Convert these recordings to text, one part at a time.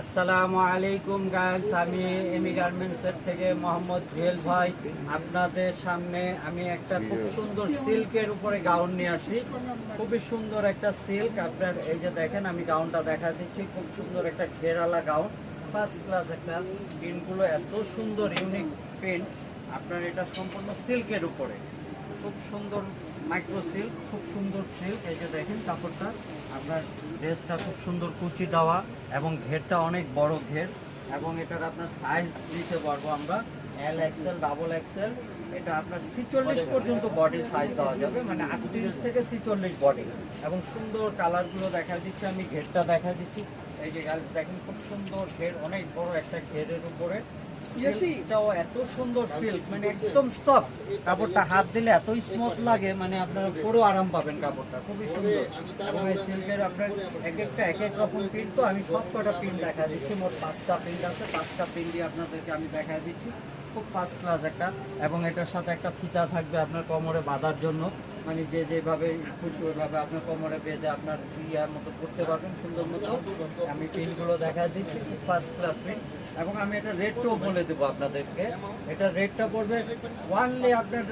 আসসালামু আলাইকুম গাইস, আমি এমি গার্মেন্টসের থেকে মোহাম্মদ জুয়েল ভাই। আপনাদের সামনে আমি একটা খুব সুন্দর সিল্কের উপরে গাউন নিয়ে আসি। খুবই সুন্দর একটা সিল্ক। আপনার এই যে দেখেন, আমি গাউনটা দেখা দিচ্ছি। খুব সুন্দর একটা ঘেরালা গাউন। ফার্স্ট ক্লাস একটা প্রিন্টগুলো এত সুন্দর ইউনিক প্রিন্ট আপনার এটা সম্পূর্ণ সিল্কের উপরে। খুব সুন্দর মাইক্রো সিল্ক খুব সুন্দর সিল্ক এই যে দেখেন কাপড়টা। আপনার ড্রেসটা খুব সুন্দর কুচি দেওয়া এবং ঘেরটা অনেক বড় ঘের এবং এটার আপনার সাইজ দিতে পারব আমরা এল এক্সেল ডাবল এক্সেল এটা আপনার ছিচল্লিশ পর্যন্ত বডির সাইজ দেওয়া যাবে মানে আটত্রিশ থেকে ছিচল্লিশ বডি এবং সুন্দর কালারগুলো দেখা দিচ্ছি আমি ঘেরটা দেখা দিচ্ছি। এই যে গার্লস দেখেন খুব সুন্দর ঘের অনেক বড় একটা ঘেরের উপরে। সিল্কটাও এত সুন্দর সিল্ক মানে একদম সফট কাপড়টা হাত দিলে এত স্মুথ লাগে মানে আপনারা পুরো আরাম পাবেন কাপড়টা খুবই সুন্দর। এবং এই সিল্কের আপনার এক একটা এক এক রকম প্রিন্ট তো আমি সব কটা প্রিন্ট দেখা দিচ্ছি। মোট পাঁচটা প্রিন্ট আছে পাঁচটা প্রিন্ট দিয়ে আপনাদেরকে আমি দেখা দিচ্ছি। খুব ফার্স্ট ক্লাস একটা এবং এটার সাথে একটা ফিতা থাকবে আপনার কোমরে বাঁধার জন্য। মানে যে যেভাবে খুশি, ওইভাবে আপনার কোমরে বেঁধে আপনার ইয়ার মতো করতে পারবেন, সুন্দর মতো। আমি প্রিন্টগুলো দেখা দিচ্ছি ফার্স্ট ক্লাস প্রিন্ট এবং আমি এটা রেটটাও বলে দেবো আপনাদেরকে। এটা রেটটা পড়বে ওয়ানলি আপনার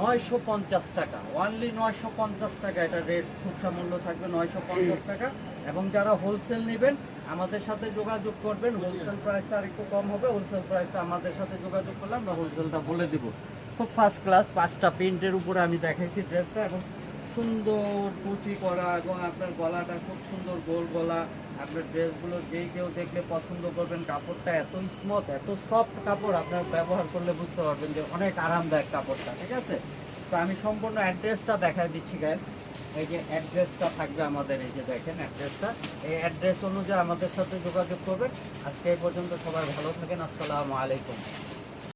নয়শো পঞ্চাশ টাকা। ওয়ানলি নয়শো পঞ্চাশ টাকা এটা রেট খুব সামূল্য থাকবে নয়শো পঞ্চাশ টাকা। এবং যারা হোলসেল নেবেন, আমাদের সাথে যোগাযোগ করবেন। হোলসেল প্রাইসটা আর একটু কম হবে হোলসেল প্রাইসটা আমাদের সাথে যোগাযোগ করলে আমরা হোলসেলটা বলে দিব। খুব ফার্স্ট ক্লাস পাঁচটা প্রিন্টের উপরে আমি দেখাইছি ড্রেসটা এবং সুন্দর কুচি করা এবং আপনার গলাটা খুব সুন্দর গোল গলা। আপনার ড্রেসগুলো যেই কেউ দেখলে পছন্দ করবেন, কাপড়টা এত স্মুথ এত সফট কাপড় আপনার ব্যবহার করলে বুঝতে পারবেন যে অনেক আরামদায়ক কাপড়টা, ঠিক আছে? তো আমি সম্পূর্ণ অ্যাড্রেসটা দেখাই দিচ্ছি গায়ে এই যে অ্যাড্রেসটা থাকবে আমাদের, এই যে দেখেন অ্যাড্রেসটা এই অ্যাড্রেস অনুযায়ী আমাদের সাথে যোগাযোগ করবেন। আজকে এই পর্যন্ত সবাই ভালো থাকেন। আসসালামু আলাইকুম।